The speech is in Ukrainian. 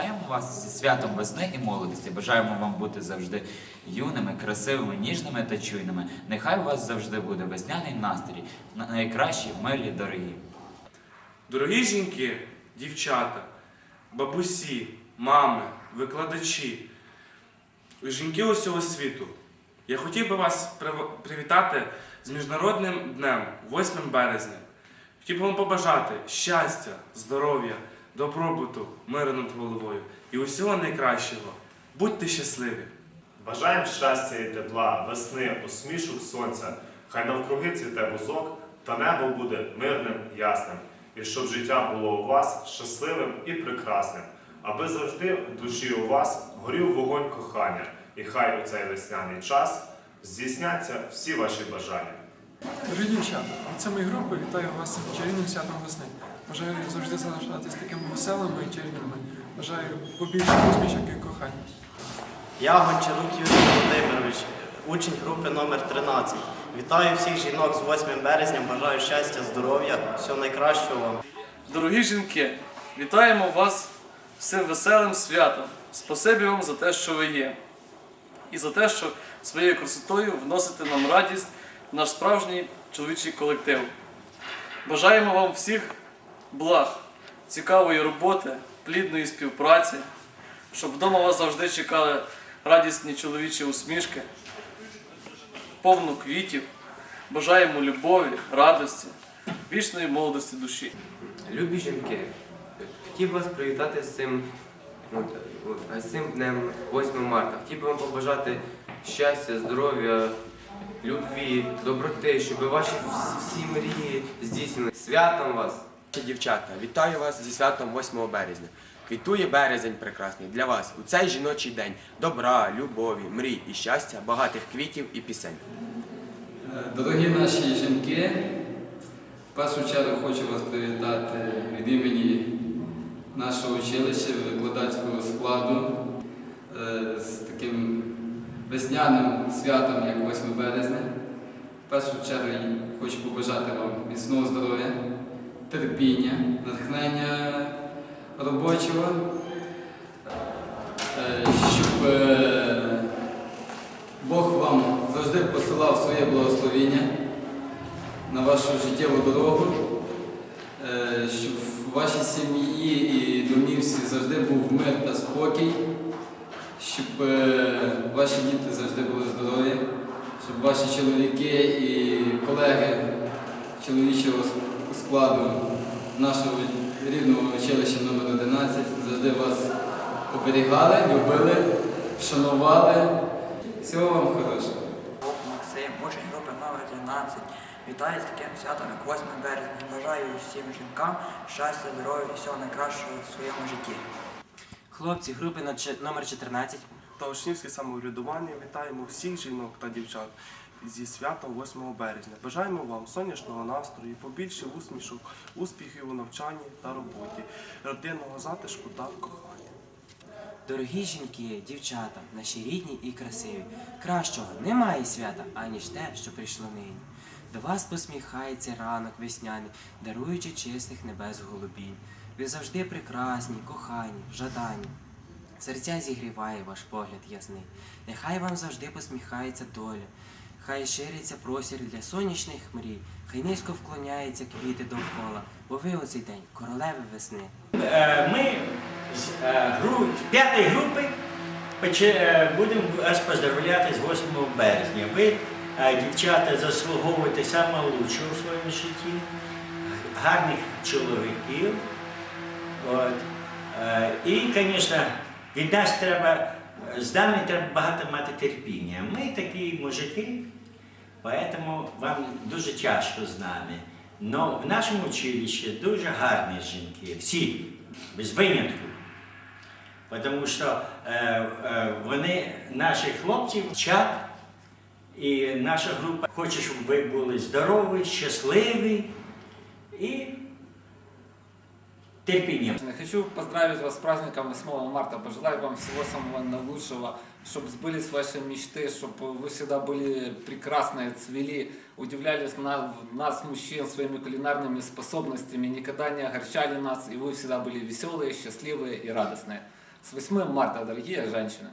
Вітаємо вас зі святом весни і молодості. Бажаємо вам бути завжди юними, красивими, ніжними та чуйними. Нехай у вас завжди буде весняний настрій, на- найкращі, милі, дорогі. Дорогі жінки, дівчата, бабусі, мами, викладачі, жінки усього світу. Я хотів би вас привітати з Міжнародним днем, 8 березня. Хотів би вам побажати щастя, здоров'я, добробуту, миру над головою і усього найкращого. Будьте щасливі! Бажаємо щастя і тепла, весни, усмішок сонця, хай навкруги цвіте бузок, та небо буде мирним, ясним, і щоб життя було у вас щасливим і прекрасним, аби завжди в душі у вас горів вогонь кохання, і хай у цей весняний час здійсняться всі ваші бажання. Дорогі дівчата, від самої групи вітаю вас чарівним святом весни. Бажаю завжди залишатись такими веселими і чарівними. Бажаю побільше усмішок і кохання. Я Гончарук Юрій Володимирович, учень групи номер 13. Вітаю всіх жінок з 8 березня, бажаю щастя, здоров'я, всього найкращого вам. Дорогі жінки, вітаємо вас з цим веселим святом. Спасибі вам за те, що ви є, і за те, що своєю красотою вносите нам радість в наш справжній чоловічий колектив. Бажаємо вам всіх благ, цікавої роботи, плідної співпраці, щоб вдома вас завжди чекали радісні чоловічі усмішки, повну квітів. Бажаємо любові, радості, вічної молодості душі. Любі жінки, хотів вас привітати з цим, от, от, з цим днем 8 марта. Хотів би вам побажати щастя, здоров'я, любві, доброти, щоб ваші всі мрії здійснили. Святом вас! Дівчата, вітаю вас зі святом 8 березня. Квітує березень прекрасний для вас у цей жіночий день. Добра, любові, мрій і щастя, багатих квітів і пісень. Дорогі наші жінки, в першу чергу хочу вас привітати від імені нашого училища викладацького складу е, з таким весняним святом, як 8 березня. В першу чергу хочу побажати вам міцного здоров'я, терпіння, натхнення робочого, е, щоб е, Бог вам завжди посилав своє благословіння на вашу життєву дорогу, е, щоб в вашій сім'ї і домівці завжди був мир та спокій, щоб ваші діти завжди були здорові, щоб ваші чоловіки і колеги чоловічого складу нашого рідного училища номер 11 завжди вас оберігали, любили, шанували. Всього вам хорошого. Максим, учень групи номер 12. Вітаю з таким святом, як 8 березня. Бажаю всім жінкам щастя, здоров'я і всього найкращого в своєму житті. Хлопці групи номер 14. та самоврядування вітаємо всіх жінок та дівчат зі святом 8 березня. Бажаємо вам сонячного настрою, побільше усмішок, успіхів у навчанні та роботі, родинного затишку та кохання. Дорогі жінки, дівчата, наші рідні і красиві. Кращого немає свята, аніж те, що прийшло нині. До вас посміхається ранок весняний, даруючи чистих небес голубінь. Ви завжди прекрасні, кохані, жадані. Серця зігріває ваш погляд ясний. Нехай вам завжди посміхається доля. Хай шириться простір для сонячних мрій, хай низько вклоняється квіти довкола, бо ви у день королеви весни. Е, Ми з е, п'ятої групи е, будемо вас поздравляти з 8 березня. Ви, дівчата, заслуговуєте самого лучшого в своєму житті, гарних чоловіків. От. І, звісно, від нас треба, з нами треба багато мати терпіння. Ми такі мужики, Поэтому вам дуже тяжко з нами. Но в нашому училищі дуже гарні жінки, всі, без винятку. Тому що е, е, вони наших хлопців вчать, і наша група хоче, щоб ви були здорові, щасливі і терпінням. Хочу поздравить вас с праздником 8 марта. Пожелаю вам всего самого наилучшего, чтобы сбылись ваши мечты, чтобы вы всегда были прекрасные, цвели, удивляли на- нас, мужчин, своими кулинарными способностями, никогда не огорчали нас, и вы всегда были веселые, счастливые и радостные. С 8 марта, дорогие женщины!